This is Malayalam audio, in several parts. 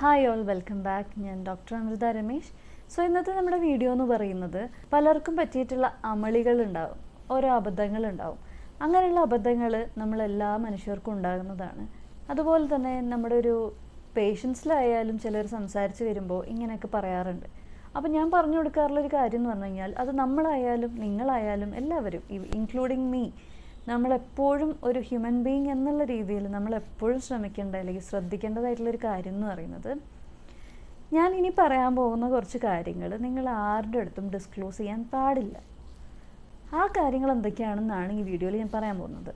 ഹായ് ഓൾ വെൽക്കം ബാക്ക് ഞാൻ ഡോക്ടർ അമൃത രമേശ്. സോ ഇന്നത്തെ നമ്മുടെ വീഡിയോ എന്ന് പറയുന്നത് പലർക്കും പറ്റിയിട്ടുള്ള അമളികൾ ഉണ്ടാവും ഓരോ അബദ്ധങ്ങൾ ഉണ്ടാവും. അങ്ങനെയുള്ള അബദ്ധങ്ങൾ നമ്മളെല്ലാ മനുഷ്യർക്കും ഉണ്ടാകുന്നതാണ്. അതുപോലെ തന്നെ നമ്മുടെ ഒരു പേഷ്യൻസിലായാലും ചിലർ സംസാരിച്ച് വരുമ്പോൾ ഇങ്ങനെയൊക്കെ പറയാറുണ്ട്. അപ്പോൾ ഞാൻ പറഞ്ഞു കൊടുക്കാറുള്ള ഒരു കാര്യം എന്ന് പറഞ്ഞു കഴിഞ്ഞാൽ അത് നമ്മളായാലും നിങ്ങളായാലും എല്ലാവരും ഇൻക്ലൂഡിങ് മീ നമ്മളെപ്പോഴും ഒരു ഹ്യൂമൻ ബീങ് എന്നുള്ള രീതിയിൽ നമ്മളെപ്പോഴും ശ്രമിക്കേണ്ട അല്ലെങ്കിൽ ശ്രദ്ധിക്കേണ്ടതായിട്ടുള്ളൊരു കാര്യം എന്ന് പറയുന്നത് ഞാൻ ഇനി പറയാൻ പോകുന്ന കുറച്ച് കാര്യങ്ങൾ നിങ്ങൾ ആരുടെ അടുത്തും ഡിസ്ക്ലോസ് ചെയ്യാൻ പാടില്ല. ആ കാര്യങ്ങൾ എന്തൊക്കെയാണെന്നാണ് ഈ വീഡിയോയിൽ ഞാൻ പറയാൻ പോകുന്നത്.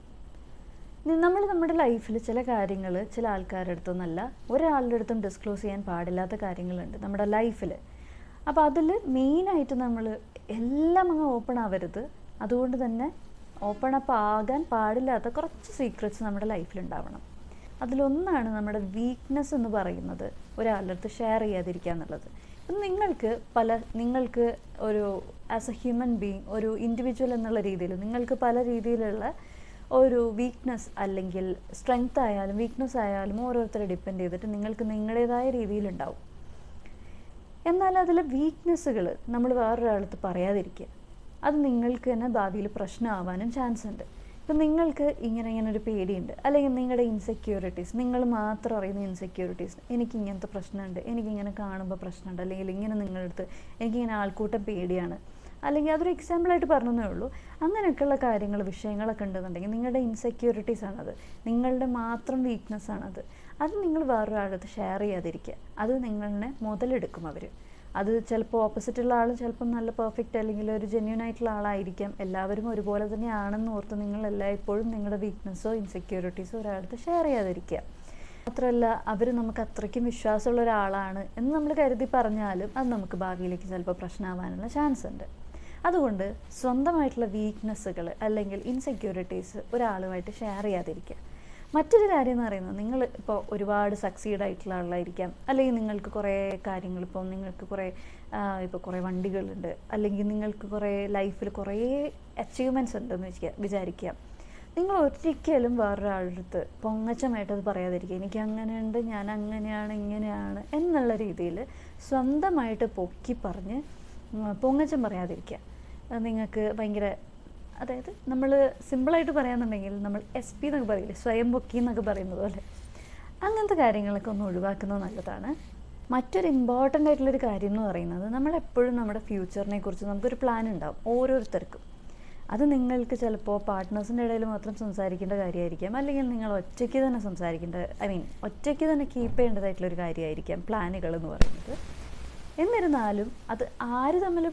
നമ്മൾ നമ്മുടെ ലൈഫിൽ ചില കാര്യങ്ങൾ ചില ആൾക്കാരുടെ അടുത്തൊന്നല്ല ഒരാളുടെ അടുത്തും ഡിസ്ക്ലോസ് ചെയ്യാൻ പാടില്ലാത്ത കാര്യങ്ങളുണ്ട് നമ്മുടെ ലൈഫിൽ അപ്പോൾ അതിൽ മെയിനായിട്ട് നമ്മൾ എല്ലാം അങ്ങ് ഓപ്പൺ ആവരുത്. അതുകൊണ്ട് തന്നെ ഓപ്പൺ അപ്പ് ആകാൻ പാടില്ലാത്ത കുറച്ച് സീക്രറ്റ്സ് നമ്മുടെ ലൈഫിൽ ഉണ്ടാവണം. അതിലൊന്നാണ് നമ്മുടെ വീക്ക്നെസ് എന്ന് പറയുന്നത് ഒരാളുടെ ഷെയർ ചെയ്യാതിരിക്കുക എന്നുള്ളത്. അപ്പം നിങ്ങൾക്ക് പല നിങ്ങൾക്ക് ഒരു ആസ് എ ഹ്യൂമൻ ബീങ് ഒരു ഇൻഡിവിജ്വൽ എന്നുള്ള രീതിയിൽ നിങ്ങൾക്ക് പല രീതിയിലുള്ള ഒരു വീക്ക്നെസ് അല്ലെങ്കിൽ സ്ട്രെങ്ത് ആയാലും വീക്ക്നെസ് ആയാലും ഓരോരുത്തരെ ഡിപ്പെൻഡ് ചെയ്തിട്ട് നിങ്ങൾക്ക് നിങ്ങളുടേതായ രീതിയിലുണ്ടാവും എന്നാൽ അതിലെ വീക്ക്നെസ്സുകൾ നമ്മൾ വേറൊരാളത്ത് പറയാതിരിക്കുക. അത് നിങ്ങൾക്ക് തന്നെ ഭാവിയിൽ പ്രശ്നമാവാനും ചാൻസ് ഉണ്ട്. ഇപ്പം നിങ്ങൾക്ക് ഇങ്ങനെ ഇങ്ങനെ ഒരു പേടിയുണ്ട്. അല്ലെങ്കിൽ നിങ്ങളുടെ ഇൻസെക്യൂരിറ്റീസ് നിങ്ങൾ മാത്രം അറിയുന്ന ഇൻസെക്യൂരിറ്റീസ് എനിക്ക് ഇങ്ങനത്തെ പ്രശ്നമുണ്ട് എനിക്കിങ്ങനെ കാണുമ്പോൾ പ്രശ്നമുണ്ട് അല്ലെങ്കിൽ ഇങ്ങനെ നിങ്ങളുടെ അടുത്ത് എനിക്കിങ്ങനെ ആൾക്കൂട്ടം പേടിയാണ്. അല്ലെങ്കിൽ അതൊരു എക്സാമ്പിളായിട്ട് പറഞ്ഞതേ ഉള്ളൂ. അങ്ങനെയൊക്കെയുള്ള കാര്യങ്ങൾ വിഷയങ്ങളൊക്കെ ഉണ്ടെന്നുണ്ടെങ്കിൽ നിങ്ങളുടെ ഇൻസെക്യൂരിറ്റീസ് ആണത്. നിങ്ങളുടെ മാത്രം വീക്ക്നെസ് ആണത്. അത് നിങ്ങൾ വേറൊരാളടുത്ത് ഷെയർ ചെയ്യാതിരിക്കുക. അത് നിങ്ങളെ മുതലെടുക്കും അവർ അത് ചിലപ്പോൾ ഓപ്പോസിറ്റുള്ള ആൾ ചിലപ്പം നല്ല പെർഫെക്റ്റ് അല്ലെങ്കിൽ ഒരു ജെന്യൂൻ ആയിട്ടുള്ള ആളായിരിക്കാം. എല്ലാവരും ഒരുപോലെ തന്നെയാണെന്ന് ഓർത്ത് നിങ്ങൾ എല്ലായ്പ്പോഴും നിങ്ങളുടെ വീക്ക്നെസ്സോ ഇൻസെക്യൂരിറ്റീസോ ഒരാളുടെ ഷെയർ ചെയ്യാതിരിക്കുക. മാത്രമല്ല അവർ നമുക്ക് അത്രയ്ക്കും വിശ്വാസമുള്ള ഒരാളാണ് എന്ന് നമ്മൾ കരുതി പറഞ്ഞാലും അത് നമുക്ക് ഭാവിയിലേക്ക് ചിലപ്പോൾ പ്രശ്നമാവാനുള്ള ചാൻസ് ഉണ്ട്. അതുകൊണ്ട് സ്വന്തമായിട്ടുള്ള വീക്ക്നെസ്സുകൾ അല്ലെങ്കിൽ ഇൻസെക്യൂരിറ്റീസ് ഒരാളുമായിട്ട് ഷെയർ ചെയ്യാതിരിക്കുക. മറ്റൊരു കാര്യം എന്ന് പറയുന്നത് നിങ്ങൾ ഇപ്പോൾ ഒരുപാട് സക്സീഡ് ആയിട്ടുള്ള ആളായിരിക്കാം. അല്ലെങ്കിൽ നിങ്ങൾക്ക് കുറേ കാര്യങ്ങൾ ഇപ്പോൾ നിങ്ങൾക്ക് കുറേ ഇപ്പോൾ കുറേ വണ്ടികളുണ്ട്. അല്ലെങ്കിൽ നിങ്ങൾക്ക് കുറേ ലൈഫിൽ കുറേ അച്ചീവ്മെന്റ്സ് ഉണ്ടെന്ന് വെച്ചാൽ വിചാരിക്കുക. നിങ്ങൾ ഒരിക്കലും വേറൊരാളുടെ അടുത്ത് പൊങ്ങച്ചമായിട്ട് അത് പറയാതിരിക്കുക. എനിക്ക് അങ്ങനെയുണ്ട് ഞാൻ അങ്ങനെയാണ് ഇങ്ങനെയാണ് എന്നുള്ള രീതിയിൽ സ്വന്തമായിട്ട് പൊക്കി പറഞ്ഞ് പൊങ്ങച്ചം പറയാതിരിക്കുക. നിങ്ങൾക്ക് ഭയങ്കര അതായത് നമ്മൾ സിമ്പിളായിട്ട് പറയാന്നുണ്ടെങ്കിൽ നമ്മൾ എസ് പി എന്നൊക്കെ പറയില്ലേ? സ്വയം പൊക്കി എന്നൊക്കെ പറയുന്നത് പോലെ. അങ്ങനത്തെ കാര്യങ്ങളൊക്കെ ഒന്ന് ഒഴിവാക്കുന്നത് നല്ലതാണ്. മറ്റൊരു ഇമ്പോർട്ടന്റ് ആയിട്ടുള്ളൊരു കാര്യം എന്ന് പറയുന്നത് നമ്മളെപ്പോഴും നമ്മുടെ ഫ്യൂച്ചറിനെ കുറിച്ച് നമുക്കൊരു പ്ലാൻ ഉണ്ടാവും ഓരോരുത്തർക്കും. അത് നിങ്ങൾക്ക് ചിലപ്പോൾ പാർട്ട്നേഴ്സിന്റെ ഇടയിൽ മാത്രം സംസാരിക്കേണ്ട കാര്യമായിരിക്കാം. അല്ലെങ്കിൽ നിങ്ങൾ ഒറ്റയ്ക്ക് തന്നെ സംസാരിക്കേണ്ട ഐ മീൻ ഒറ്റയ്ക്ക് തന്നെ കീപ്പ് ചെയ്യേണ്ടതായിട്ടുള്ളൊരു കാര്യമായിരിക്കാം പ്ലാനുകൾ എന്ന് പറയുന്നത്. എന്നിരുന്നാലും അത് ആര് തമ്മിൽ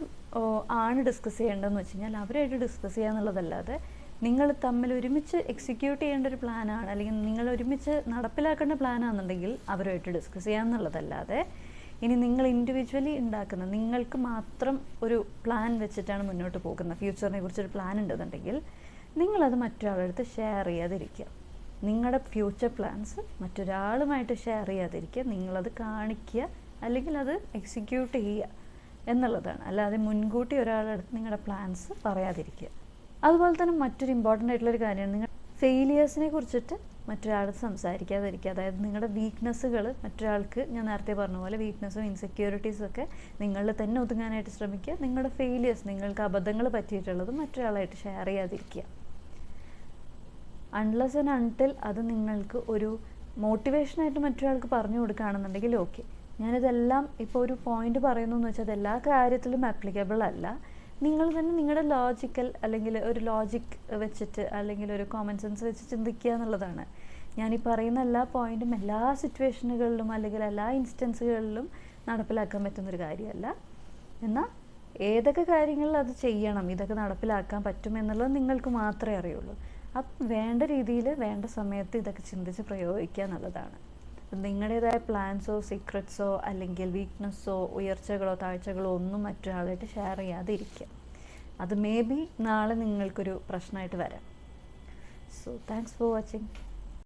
ആണ് ഡിസ്കസ് ചെയ്യേണ്ടതെന്ന് വെച്ച് കഴിഞ്ഞാൽ അവരായിട്ട് ഡിസ്കസ് ചെയ്യുക എന്നുള്ളതല്ലാതെ നിങ്ങൾ തമ്മിൽ ഒരുമിച്ച് എക്സിക്യൂട്ട് ചെയ്യേണ്ട ഒരു പ്ലാനാണ് അല്ലെങ്കിൽ നിങ്ങൾ ഒരുമിച്ച് നടപ്പിലാക്കേണ്ട പ്ലാനാണെന്നുണ്ടെങ്കിൽ അവരുമായിട്ട് ഡിസ്കസ് ചെയ്യുക എന്നുള്ളതല്ലാതെ ഇനി നിങ്ങൾ ഇൻഡിവിജ്വലി ഉണ്ടാക്കുന്ന നിങ്ങൾക്ക് മാത്രം ഒരു പ്ലാൻ വെച്ചിട്ടാണ് മുന്നോട്ട് പോകുന്നത്. ഫ്യൂച്ചറിനെ കുറിച്ചൊരു പ്ലാൻ ഉണ്ടെന്നുണ്ടെങ്കിൽ നിങ്ങളത് മറ്റൊരാളടുത്ത് ഷെയർ ചെയ്യാതിരിക്കുക. നിങ്ങളുടെ ഫ്യൂച്ചർ പ്ലാൻസ് മറ്റൊരാളുമായിട്ട് ഷെയർ ചെയ്യാതിരിക്കുക. നിങ്ങളത് കാണിക്കുക. അല്ലെങ്കിൽ അത് എക്സിക്യൂട്ട് ചെയ്യുക എന്നുള്ളതാണ്. അല്ലാതെ മുൻകൂട്ടി ഒരാളടുത്ത് നിങ്ങളുടെ പ്ലാൻസ് പറയാതിരിക്കുക. അതുപോലെ തന്നെ മറ്റൊരു ഇമ്പോർട്ടന്റ് ആയിട്ടുള്ളൊരു കാര്യമാണ് നിങ്ങൾ ഫെയിലിയേഴ്സിനെ കുറിച്ചിട്ട് മറ്റൊരാളടുത്ത് സംസാരിക്കാതിരിക്കുക. അതായത് നിങ്ങളുടെ വീക്ക്നെസ്സുകൾ മറ്റൊരാൾക്ക് ഞാൻ നേരത്തെ പറഞ്ഞ പോലെ വീക്ക്നെസ്സും ഇൻസെക്യൂരിറ്റീസും ഒക്കെ നിങ്ങളിൽ തന്നെ ഒതുങ്ങാനായിട്ട് ശ്രമിക്കുക. നിങ്ങളുടെ ഫെയിലിയേഴ്സ് നിങ്ങൾക്ക് അബദ്ധങ്ങൾ പറ്റിയിട്ടുള്ളത് മറ്റൊരാളായിട്ട് ഷെയർ ചെയ്യാതിരിക്കുക. അൺലെസ് ആൻഡ് അൺടിൽ അത് നിങ്ങൾക്ക് ഒരു മോട്ടിവേഷനായിട്ട് മറ്റൊരാൾക്ക് പറഞ്ഞു കൊടുക്കുകയാണെന്നുണ്ടെങ്കിൽ ഓക്കെ ഞാനിതെല്ലാം ഇപ്പോൾ ഒരു പോയിന്റ് പറയുന്നു എന്ന് വെച്ചാൽ എല്ലാ കാര്യത്തിലും ആപ്ലിക്കബിൾ അല്ല. നിങ്ങൾ തന്നെ നിങ്ങളുടെ ലോജിക്കൽ അല്ലെങ്കിൽ ഒരു ലോജിക് വെച്ചിട്ട് അല്ലെങ്കിൽ ഒരു കോമൺ സെൻസ് വെച്ച് ചിന്തിക്കുക എന്നുള്ളതാണ്. ഞാൻ ഈ പറയുന്ന എല്ലാ പോയിന്റും എല്ലാ സിറ്റുവേഷനുകളിലും അല്ലെങ്കിൽ എല്ലാ ഇൻസ്റ്റൻസുകളിലും നടപ്പിലാക്കാൻ പറ്റുന്നൊരു കാര്യമല്ല. എന്നാൽ ഏതൊക്കെ കാര്യങ്ങളിൽ അത് ചെയ്യണം ഇതൊക്കെ നടപ്പിലാക്കാൻ പറ്റുമെന്നുള്ളത് നിങ്ങൾക്ക് മാത്രമേ അറിയുള്ളൂ. അപ്പം വേണ്ട രീതിയിൽ വേണ്ട സമയത്ത് ഇതൊക്കെ ചിന്തിച്ച് പ്രയോഗിക്കുക എന്നുള്ളതാണ്. നിങ്ങളുടേതായ പ്ലാൻസോ സീക്രട്സോ അല്ലെങ്കിൽ വീക്ക്നെസ്സോ ഉയർച്ചകളോ താഴ്ചകളോ ഒന്നും മറ്റൊരാളായിട്ട് ഷെയർ ചെയ്യാതെ അത് മേ ബി നാളെ നിങ്ങൾക്കൊരു പ്രശ്നമായിട്ട് വരാം. So thanks for watching